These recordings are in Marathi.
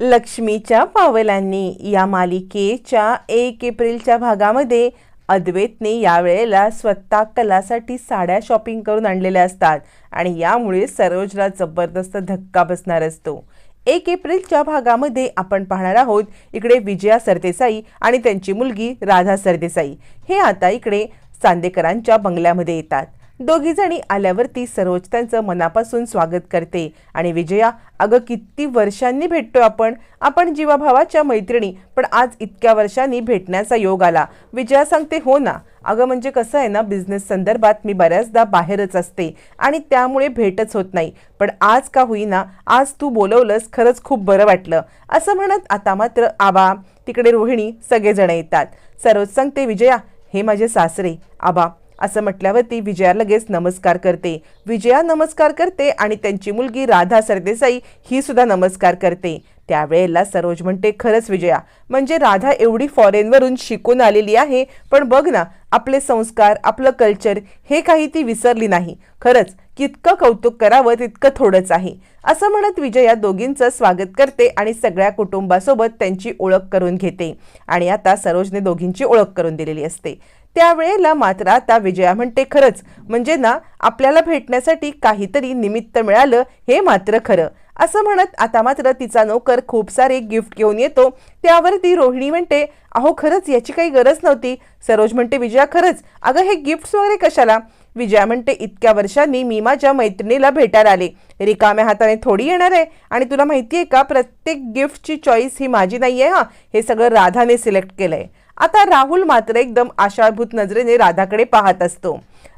लक्ष्मीच्या पावलांनी या मालिकेच्या एक एप्रिलच्या भागामध्ये अद्वैतने यावेळेला स्वतः कलासाठी साड्या शॉपिंग करून आणलेल्या असतात आणि यामुळे सरोजला जबरदस्त धक्का बसणार असतो. एक एप्रिलच्या भागामध्ये आपण पाहणार आहोत इकडे विजया सरदेसाई आणि त्यांची मुलगी राधा सरदेसाई. हे आता इकडे चांदेकरांच्या बंगल्यामध्ये येतात. दोघी जणी आल्यावरती सरोज त्यांचं मनापासून स्वागत करते. आणि विजया अगं किती वर्षांनी भेटतोय आपण. आपण जीवाभावाच्या मैत्रिणी पण आज इतक्या वर्षांनी भेटण्याचा योग आला. विजया सांगते हो ना. अगं म्हणजे कसं आहे ना बिझनेस संदर्भात मी बऱ्याचदा बाहेरच असते आणि त्यामुळे भेटच होत नाही. पण आज का होईना आज तू बोलवलंस खरंच खूप बरं वाटलं. असं म्हणत आता मात्र आबा तिकडे रोहिणी सगळेजण येतात. सरोज सांगते विजया हे माझे सासरे. आबा असं म्हटल्यावरती विजया लगेच नमस्कार करते. विजया नमस्कार करते आणि त्यांची मुलगी राधा सरदेसाई ही सुद्धा नमस्कार करते. त्यावेळेला सरोज म्हणते खरंच विजया म्हणजे राधा एवढी फॉरेनवरून शिकून आलेली आहे पण बघ ना आपले संस्कार आपलं कल्चर हे काही ती विसरली नाही. खरंच कितकं कौतुक करावं तितकं थोडंच आहे. असं म्हणत विजया दोघींचं स्वागत करते आणि सगळ्या कुटुंबासोबत त्यांची ओळख करून घेते. आणि आता सरोजने दोघींची ओळख करून दिलेली असते. त्यावेळेला मात्र आता विजया म्हणते खरंच. म्हणजे ना आपल्याला भेटण्यासाठी काहीतरी निमित्त मिळालं हे मात्र खरं. असं म्हणत आता मात्र तिचा नोकर खूप सारे गिफ्ट घेऊन येतो. त्यावर ती रोहिणी म्हणते अहो खरंच याची काही गरज नव्हती. सरोज म्हणते विजया खरंच? अगं हे गिफ्ट्स वगैरे कशाला? विजया म्हणते इतक्या वर्षांनी मी माझ्या मैत्रिणीला भेटायला आले. रिकाम्या हाताने थोडी येणार आहे. आणि तुला माहिती आहे का प्रत्येक गिफ्टची चॉईस ही माझी नाही आहे हां. हे सगळं राधाने सिलेक्ट केलं आहे आता राहुल मात्र एकदम आशाभूत नजरेने राधाकडे पाहत असतो.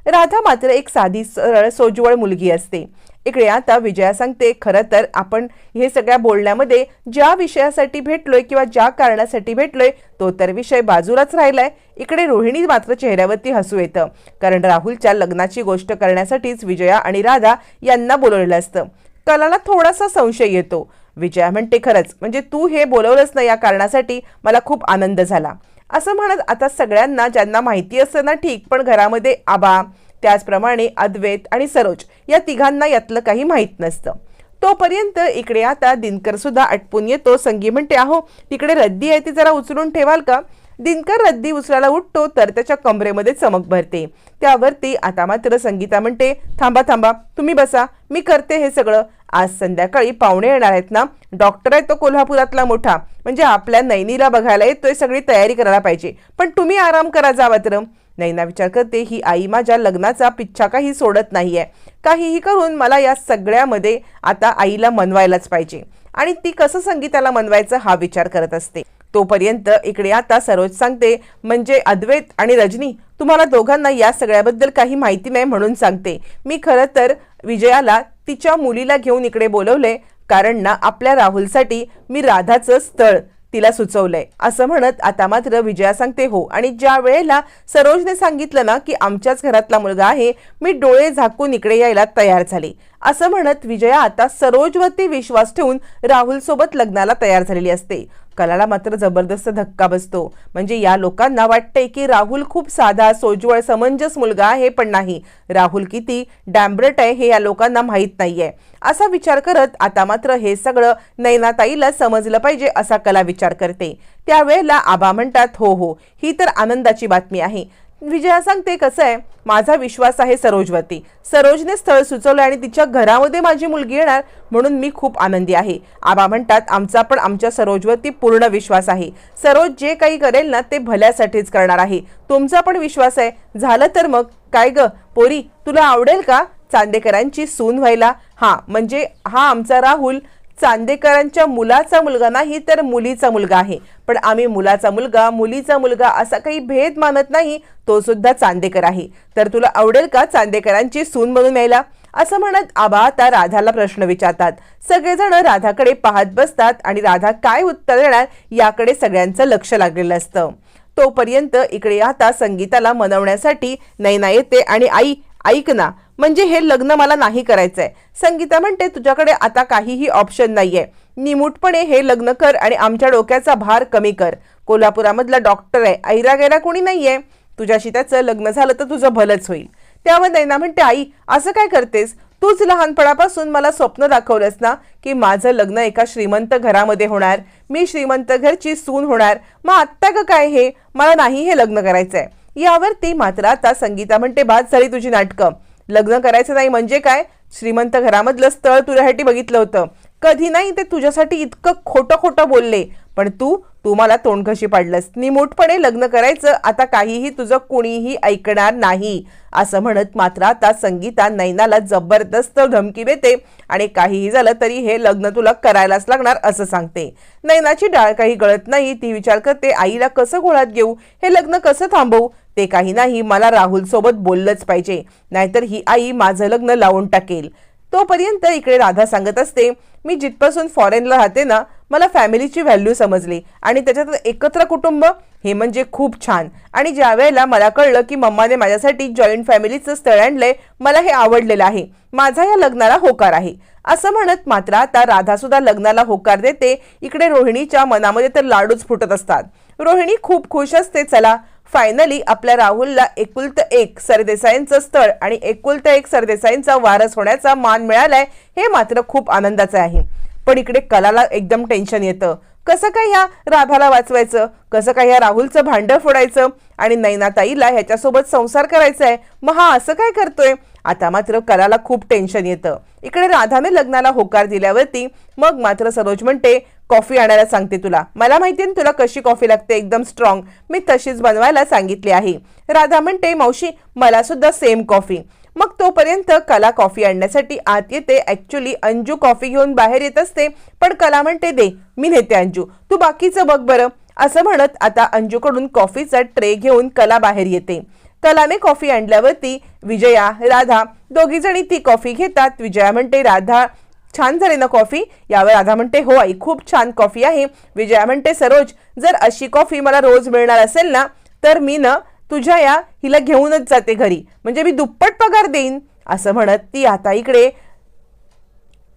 राधा मात्र एक साधी सरळ सोज्वळ मुलगी असते. इकडे आता विजया सांगते खरं तर आपण हे सगळ्या बोलण्यामध्ये ज्या विषयासाठी भेटलोय किंवा ज्या कारणासाठी भेटलोय तो तर विषय बाजूलाच राहिलाय. इकडे रोहिणी मात्र चेहऱ्यावरती हसू येतं. कारण राहुलच्या लग्नाची गोष्ट करण्यासाठीच विजया आणि राधा यांना बोलवलेलं असतं. कलाला थोडासा संशय येतो. विजया म्हणते खरंच म्हणजे तू हे बोलवलंच ना या कारणासाठी मला खूप आनंद झाला. असं म्हणत आता सगळ्यांना ज्यांना माहिती असतं ना ठीक पण घरामध्ये आबा त्याचप्रमाणे अद्वैत आणि सरोज या तिघांना यातलं काही माहीत नसतं. तोपर्यंत इकडे आता दिनकर सुद्धा आटपून येतो. संगी म्हणते अहो तिकडे रद्दी आहे ती जरा उचलून ठेवाल का? दिनकर रद्दी उचलायला उठतो तर त्याच्या कमरेमध्ये चमक भरते. त्यावरती आता मात्र संगीता म्हणते थांबा थांबा तुम्ही बसा मी करते हे सगळं. आज संध्याकाळी पाहुणे येणार आहेत ना? डॉक्टर आहे तो कोल्हापुरातला मोठा. म्हणजे आपल्या नैनीला बघायला येतोय सगळी तयारी करायला पाहिजे. पण तुम्ही आराम करा जा मात्र. नैना विचार करते ही आई माझ्या लग्नाचा पिच्छा काही सोडत नाही आहे काहीही करून मला या सगळ्यामध्ये आता आईला मनवायलाच पाहिजे. आणि ती कसं संगीताला मनवायचं हा विचार करत असते. तोपर्यंत इकडे आता सरोज सांगते म्हणजे अद्वैत आणि रजनी तुम्हाला दोघांना या सगळ्याबद्दल काही माहिती नाही म्हणून सांगते. मी खरं तर विजयाला तिच्या मुलीला घेऊन इकडे बोलवले कारण ना आपल्या राहुलसाठी मी राधाचं स्थळ तिला सुचवलंय. असं म्हणत आता मात्र विजया सांगते हो. आणि ज्या वेळेला सरोजने सांगितलं ना की आमच्याच घरातला मुलगा आहे मी डोळे झाकून इकडे यायला तयार झाले. असं म्हणत विजया आता सरोजवरती विश्वास ठेवून राहुलसोबत लग्नाला तयार झालेली असते. कलाला मात्र जबरदस्त धक्का बसतो. म्हणजे या लोकांना वाटतंय की राहुल खूप साधा सोज्वळ समंजस मुलगा आहे पण नाही. राहुल किती डॅम्ब्रट आहे हे या लोकांना माहीत नाहीये. असा विचार करत आता मात्र हे सगळं नैनाताईला समजलं पाहिजे असा कला विचार करते. त्यावेळेला आबा म्हणतात हो हो ही तर आनंदाची बातमी आहे. विजया सांगते कसं आहे? माझा विश्वास आहे सरोजवरती. सरोजने स्थळ सुचवलं आणि तिच्या घरामध्ये माझी मुलगी येणार म्हणून मी खूप आनंदी आहे. आबा म्हणतात आमचा पण आमच्या सरोजवरती पूर्ण विश्वास आहे. सरोज जे काही करेल ना ते भल्यासाठीच करणार आहे. तुमचा पण विश्वास आहे. झालं तर मग? काय ग? पोरी तुला आवडेल का चांदेकरांची सून व्हायला? हां म्हणजे हा आमचा राहुल चांदेकरांच्या मुलाचा मुलगा नाही तर मुलीचा मुलगा आहे. पण आम्ही मुलाचा मुलगा मुलीचा मुलगा असा काही भेद मानत नाही तो सुद्धा चांदेकर आहे. तर तुला आवडेल का चांदेकरांची सून म्हणून यायला? असं म्हणत आबा आता राधाला प्रश्न विचारतात. सगळेजण राधाकडे पाहत बसतात आणि राधा काय उत्तर देणार याकडे सगळ्यांचं लक्ष लागलेलं असतं. तोपर्यंत इकडे आता संगीताला मनवण्यासाठी नैना येते आणि आई ऐक ना म्हणजे हे लग्न मला नाही करायचंय. संगीता म्हणते तुझ्याकडे आता काहीही ऑप्शन नाहीये. निमूटपणे हे लग्न कर आणि आमच्या डोक्याचा भार कमी कर. कोल्हापुरामधला डॉक्टर आहे. ऐरा गैरा कोणी नाहीये. तुझ्याशी त्याचं लग्न झालं तर तुझं भलंच होईल. त्यावर नैना म्हणते आई असं काय करतेस? तूच लहानपणापासून मला स्वप्न दाखवलंस ना की माझं लग्न एका श्रीमंत घरामध्ये होणार. मी श्रीमंत घरची सून होणार. मग आत्ता का काय हे? मला नाही हे लग्न करायचंय. यावरती मात्र आता संगीता म्हणते बाद झाली तुझी नाटकं. लग्न करायचं नाही म्हणजे काय? श्रीमंत घरामधलं स्थळ तुझ्यासाठी बघितलं होतं. कधी नाही ते तुझ्यासाठी इतकं खोटं खोटं बोलले. पण तू तू मला तोंडघशी पाडलंस. निमूटपणे लग्न करायचं आता काहीही तुझं कुणीही ऐकणार नाही. असं म्हणत मात्र आता संगीता नैनाला जबरदस्त धमकी देते आणि काहीही झालं तरी हे लग्न तुला करायलाच लागणार असं सांगते. नैनाची डाळ काही गळत नाही ती विचार करते आईला कसं घोळात घेऊ? हे लग्न कसं थांबवू? ते काही नाही मला राहुल सोबत बोललंच पाहिजे. नाहीतर ही आई माझं लग्न लावून टाकेल. तोपर्यंत इकडे राधा सांगत असते मी जिथपासून फॉरेनला राहते ना मला फॅमिलीची व्हॅल्यू समजली आणि त्याच्यात एकत्र कुटुंब हे म्हणजे खूप छान. आणि ज्या वेळेला मला कळलं की मम्माने माझ्यासाठी जॉईंट फॅमिलीचं स्थळ आणलंय मला हे आवडलेलं आहे. माझा या लग्नाला होकार आहे. असं म्हणत मात्र आता राधासुद्धा लग्नाला होकार देते. इकडे रोहिणीच्या मनामध्ये तर लाडूच फुटत असतात. रोहिणी खूप खुश असते चला. फायनली आपल्या राहुलला एकुलत एक सरदेसाईंचं स्थळ आणि एकुलत एक सरदेसाईंचा वारस होण्याचा मान मिळालाय हे मात्र खूप आनंदाचं आहे. पण इकडे कलाला एकदम टेन्शन येतं. कसं काय ह्या राधाला वाचवायचं? कसं काय ह्या राहुलचं भांडं फोडायचं? आणि नैनाताईला ह्याच्यासोबत संसार करायचा आहे मग हा असं काय करतोय? आता मात्र कलाला खूप टेन्शन येतं. इकडे राधाने लग्नाला होकार दिल्यावरती मग मात्र सरोज म्हणते कॉफी आणायला सांगते तुला. मला माहिती आहे तुला कशी कॉफी लागते? एकदम स्ट्रॉंग मी तशीच बनवायला सांगितली आहे. राधा म्हणते मावशी मला सुद्धा सेम कॉफी मग तोपर्यंत कला कॉफी आणण्यासाठी आत येते. ऍक्च्युली अंजू कॉफी घेऊन बाहेर येत असते. पण कला म्हणते दे मी नेते अंजू. तू बाकीचं बघ बरं. असं म्हणत आता अंजूकडून कॉफीचा ट्रे घेऊन कला बाहेर येते. कलाने कॉफी आणल्यावरती विजया राधा दोघी जणी ती कॉफी घेतात. विजया म्हणते राधा छान झाली ना कॉफी? यावर राधा म्हणते हो आई खूप छान कॉफी आहे. विजया म्हणते सरोज जर अशी कॉफी मला रोज मिळणार असेल ना तर मी ना तुझ्या या हिला घेऊनच जाते घरी. म्हणजे मी दुप्पट पगार देईन असं म्हणत ती आता इकडे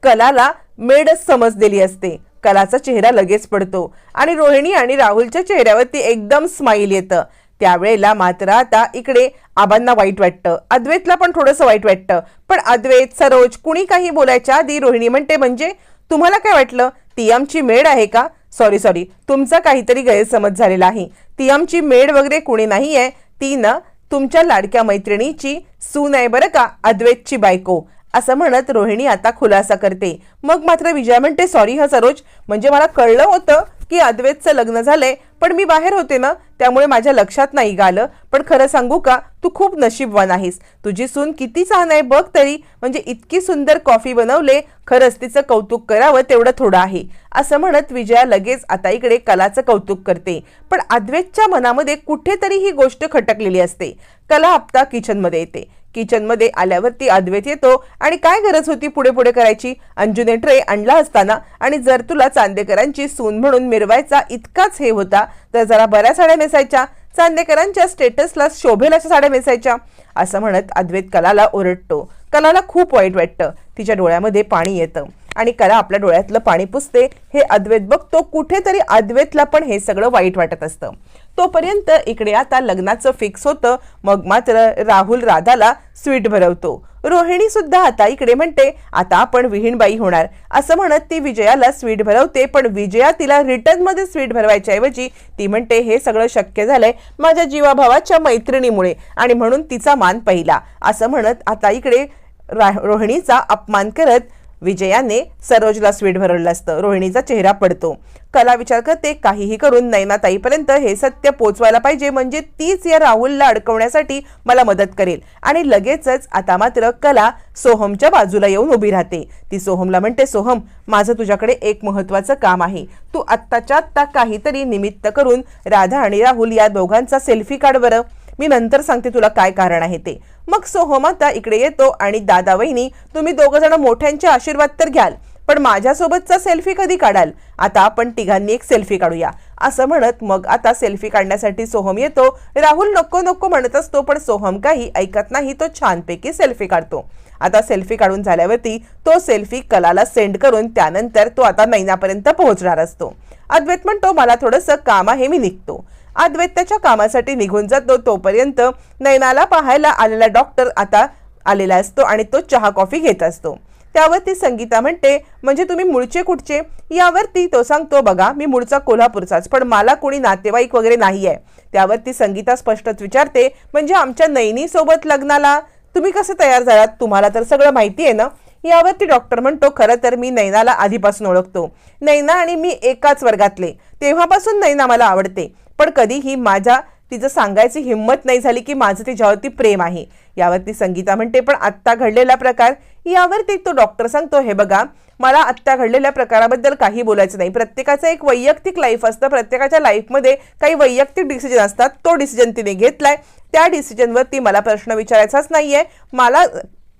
कलाला मेडच समजलेली असते. कलाचा चेहरा लगेच पडतो आणि रोहिणी आणि राहुलच्या चेहऱ्यावरती एकदम स्माईल येतं. त्यावेळेला मात्र आता इकडे आबांना वाईट वाटतं. अद्वैतला पण थोडंसं वाईट वाटतं. पण अद्वैत सरोज कुणी काही बोलायच्या आधी रोहिणी म्हणते म्हणजे तुम्हाला काय वाटलं? ती आमची मेड आहे का? सॉरी सॉरी तुमचा काहीतरी गैरसमज झालेला आहे. ती आमची मेड वगैरे कुणी नाही आहे ती ना तुमच्या लाडक्या मैत्रिणीची सून आहे बरं का अद्वैतची बायको. असं म्हणत रोहिणी आता खुलासा करते. मग मात्र विजया म्हणते सॉरी हा सरोज. म्हणजे मला कळलं होतं की अद्वैतचं लग्न झालंय. पण मी बाहेर होते ना त्यामुळे माझ्या लक्षात नाही गालं. पण खरं सांगू का तू खूप नशीबवान आहेस. तुझी सून किती छान आहे बघ तरी. म्हणजे इतकी सुंदर कॉफी बनवले खरंच तिचं कौतुक करावं तेवढं थोडं आहे. असं म्हणत विजया लगेच आता इकडे कलाचं कौतुक करते. पण अद्वैतच्या मनामध्ये कुठेतरी ही गोष्ट खटकलेली असते. कला हप्ता किचनमध्ये येते. किचनमध्ये आल्यावरती अद्वैत येतो आणि काय गरज होती पुढे पुढे करायची? अंजुने ट्रे आणला असताना आणि जर तुला चांदेकरांची सून म्हणून मिरवायचा इतकाच हे होता तर जरा बऱ्या साड्या नेसायच्या. चांदेकरांच्या स्टेटसला शोभेल अशा साड्या नेसायच्या. असं म्हणत अद्वैत कलाला ओरडतो. कलाला खूप वाईट वाटतं. तिच्या डोळ्यामध्ये पाणी येतं. आणि कला आपल्या डोळ्यातलं पाणी पुसते. हे अद्वैत बघतो. कुठेतरी अद्वैतला पण हे सगळं वाईट वाटत असतं. तोपर्यंत इकडे आता लग्नाचं फिक्स होतं. मग मात्र राहुल राधाला स्वीट भरवतो. रोहिणी सुद्धा आता इकडे म्हणते आता आपण विहीणबाई होणार. असं म्हणत ती विजयाला स्वीट भरवते पण विजया तिला रिटर्नमध्ये स्वीट भरवायच्याऐवजी ती म्हणते हे सगळं शक्य झालंय माझ्या जीवाभावाच्या मैत्रिणीमुळे आणि म्हणून तिचा मान पहिला. असं म्हणत आता इकडे रोहिणीचा अपमान करत विजयाने सरोजला स्वीट भरवलं असतं. रोहिणीचा चेहरा पडतो. कला विचार करते काहीही करून नैनाताईपर्यंत हे सत्य पोचवायला पाहिजे म्हणजे तीच या राहुलला अडकवण्यासाठी मला मदत करेल. आणि लगेचच आता मात्र कला सोहमच्या बाजूला येऊन उभी राहते. ती सोहमला म्हणते सोहम माझं तुझ्याकडे एक महत्वाचं काम आहे. तू आत्ताच्या आत्ता काहीतरी निमित्त करून राधा आणि राहुल या दोघांचा सेल्फी काढ बरं. मी नंतर सांगते तुला काय कारण आहे ते. मग सोहम आता इकडे येतो आणि दादा वहिनी तुम्ही दोघ जण मोठ्यांचे आशीर्वाद तर घ्याल पण माझ्यासोबतचा सेल्फी कधी काढाल? आता आपण तिघांनी एक सेल्फी काढूया. असं म्हणत मग आता सेल्फी काढण्यासाठी सोहम येतो. राहुल नको नको म्हणत असतो पण सोहम काही ऐकत नाही तो छानपैकी सेल्फी काढतो. आता सेल्फी काढून झाल्यावरती तो सेल्फी कलाला सेंड करून त्यानंतर तो आता नैनापर्यंत पोहोचणार असतो. अद्वैत म्हणतो मला थोडंसं काम आहे मी निघतो. अद्वैत्याच्या कामासाठी निघून जातो. तोपर्यंत नैनाला पाहायला आलेला डॉक्टर आता आलेला असतो आणि तो चहा कॉफी घेत असतो. त्यावरती संगीता म्हणते म्हणजे तुम्ही मूळचे कुठचे? यावरती तो सांगतो बघा मी मूळचा कोल्हापूरचाच पण मला कोणी नातेवाईक वगैरे नाही आहे त्यावरती संगीता स्पष्टच विचारते म्हणजे आमच्या नैनीसोबत लग्नाला तुम्ही कसे तयार झालात? तुम्हाला तर सगळं माहिती आहे ना? यावरती डॉक्टर म्हणतो खरं तर मी नैनाला आधीपासून ओळखतो. नैना आणि मी एकाच वर्गातले. तेव्हापासून नैना मला आवडते. पण कधीही माझ्या तिचं सांगायची हिंमत नाही झाली की माझं तिच्यावरती प्रेम आहे. यावरती संगीता म्हणते पण आत्ता घडलेला प्रकार यावरती तो डॉक्टर सांगतो हे बघा मला आत्ता घडलेल्या प्रकाराबद्दल काही बोलायचं नाही. प्रत्येकाचं एक वैयक्तिक लाईफ असतं. प्रत्येकाच्या लाईफमध्ये काही वैयक्तिक डिसिजन असतात. तो डिसिजन तिने घेतलाय. त्या डिसिजनवरती मला प्रश्न विचारायचाच नाही आहे मला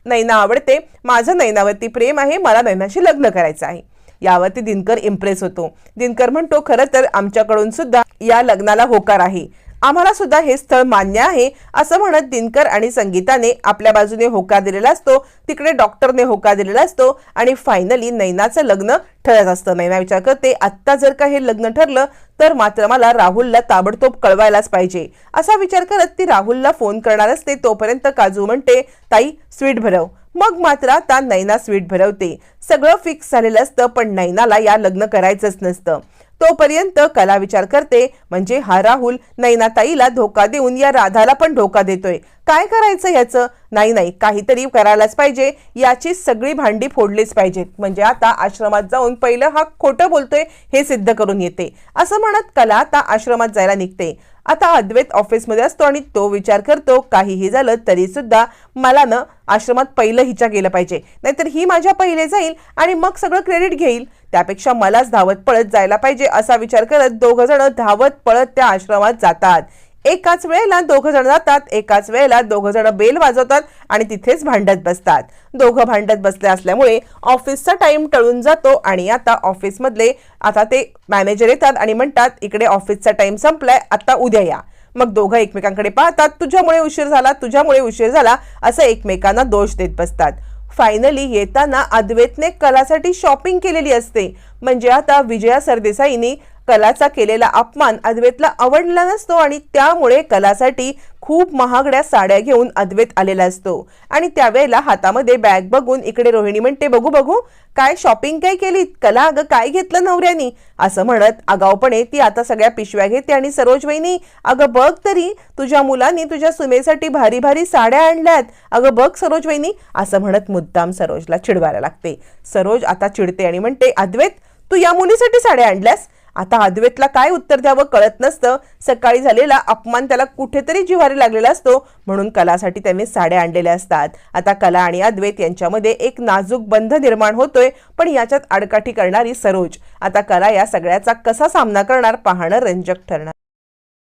नैना आवडते. माझं नैनावरती प्रेम आहे. मला नैनाशी लग्न करायचं आहे. यावरती दिनकर इम्प्रेस होतो. दिनकर म्हणतो खरं तर आमच्याकडून सुद्धा या लग्नाला होकार आहे. आम्हाला सुद्धा हे स्थळ मान्य आहे असं म्हणत दिनकर आणि संगीताने आपल्या बाजूने होकार दिलेला असतो तिकडे डॉक्टरने होकार दिलेला असतो आणि फायनली नैनाचं लग्न ठरत असतं. नैना विचार करते आत्ता जर का हे लग्न ठरलं तर मात्र मला राहुलला ताबडतोब कळवायलाच पाहिजे. असा विचार करत ती राहुलला फोन करणार असते तोपर्यंत काजू म्हणते ताई स्वीट भरव. मग मात्र आता नैना स्वीट भरवते. सगळं फिक्स झालेलं असतं पण नैनाला या लग्न करायचंच नसतं. तोपर्यंत कला विचार करते. म्हणजे हा राहुल नैनाताईला धोका देऊन या राधाला पण धोका देतोय. काय करायचं याचं? नाही नाही काहीतरी करायलाच पाहिजे. याची सगळी भांडी फोडलीच पाहिजेत. म्हणजे आता आश्रमात जाऊन पहिलं हा खोटं बोलतोय हे सिद्ध करून येते. असं म्हणत कला आता आश्रमात जायला निघते. आता अद्वैत ऑफिसमध्ये असतो आणि तो विचार करतो काहीही झालं तरी सुद्धा मला ना आश्रमात पहिलं हिच्या गेलं पाहिजे. नाहीतर ही माझ्या पहिले जाईल आणि मग सगळं क्रेडिट घेईल. त्यापेक्षा मलाच धावत पळत जायला पाहिजे असा विचार करत दोघ जण धावत पळत त्या आश्रमात जातात. एकाच वेळेला दोघ जण जातात एकाच वेळेला दोघ जण बेल वाजवतात आणि तिथेच भांडत बसतात. दोघं भांडत बसले असल्यामुळे ऑफिसचा टाइम टळून जातो आणि आता ऑफिसमधले आता ते मॅनेजर येतात आणि म्हणतात इकडे ऑफिसचा टाइम संपलाय आता उद्या या. मग दोघं एकमेकांकडे पाहतात तुझ्यामुळे उशीर झाला तुझ्यामुळे उशीर झाला असं एकमेकांना दोष देत बसतात. फायनली येताना अद्वैतने कलासाठी शॉपिंग केलेली असते. म्हणजे आता विजया सरदेसाईंनी कलाचा केलेला अपमान अद्वैतला आवडला नसतो आणि त्यामुळे कलासाठी खूप महागड्या साड्या घेऊन अद्वैत आलेला असतो. आणि त्यावेळेला हातामध्ये बॅग बघून इकडे रोहिणी म्हणते बघू बघू काय शॉपिंग काय केली कला अगं काय घेतलं नवऱ्यानी? असं म्हणत आगावपणे ती आता सगळ्या पिशव्या घेते आणि सरोज वहिनी अगं बघ तरी तुझ्या मुलांनी तुझ्या सुनेसाठी भारी भारी साड्या आणल्यात. अगं बघ सरोज वहिनी असं म्हणत मुद्दाम सरोजला चिडवायला लागते. सरोज आता चिडते आणि म्हणते अद्वैत तू या मुलीसाठी साड्या आणल्यास? आता अद्वैतला काय उत्तर द्यावं कळत नसतं. सकाळी झालेला अपमान त्याला कुठेतरी जिव्हारी लागलेला असतो म्हणून कलासाठी त्यांनी साड्या आणलेल्या असतात. आता कला आणि अद्वैत यांच्यामध्ये एक नाजूक बंध निर्माण होतोय पण याच्यात आडकाठी करणारी सरोज. आता कला या सगळ्याचा कसा सामना करणार पाहणं रंजक ठरणार.